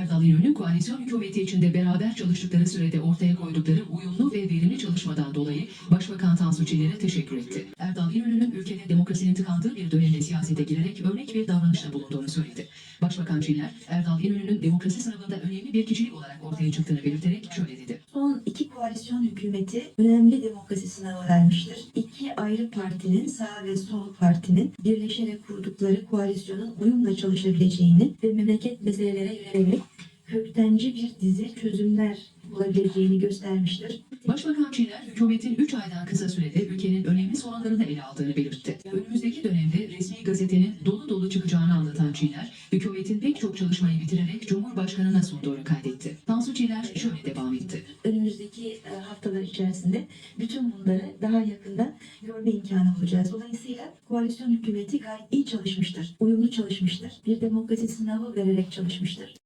Erdal İnönü koalisyon hükümeti içinde beraber çalıştıkları sürede ortaya koydukları uyumlu ve verimli çalışmadan dolayı Başbakan Tansu Çiller'e teşekkür etti. Erdal İnönü'nün ülkede demokrasinin tıkandığı bir dönemde siyasete girerek örnek bir davranışta bulunduğunu söyledi. Başbakan Çiller, Erdal İnönü'nün demokrasi sınavında önemli bir kişilik olarak ortaya çıktığını belirterek şöyle dedi. Son iki koalisyon hükümeti önemli demokrasi sınavı vermiştir. İki ayrı partinin, sağ ve sol partinin birleşerek kurdukları koalisyonun uyumla çalışabileceğini ve memleket meselelere yönelik köktenci bir dizi çözümler bulabileceğini göstermiştir. Başbakan Çiller, hükümetin 3 aydan kısa sürede ülkenin önemli sorunlarını ele aldığını belirtti. Önümüzdeki dönemde resmi gazetenin dolu dolu çıkacağını anlatan Çiller, hükümetin pek çok çalışmayı bitirerek Cumhurbaşkanı'na sunduğunu kaydetti. Tansu Çiller şöyle devam etti. Önümüzdeki e, haftalar içerisinde bütün bunları daha yakından görme imkanı bulacağız. Dolayısıyla koalisyon hükümeti gayet iyi çalışmıştır, uyumlu çalışmıştır, bir demokrasi sınavı vererek çalışmıştır.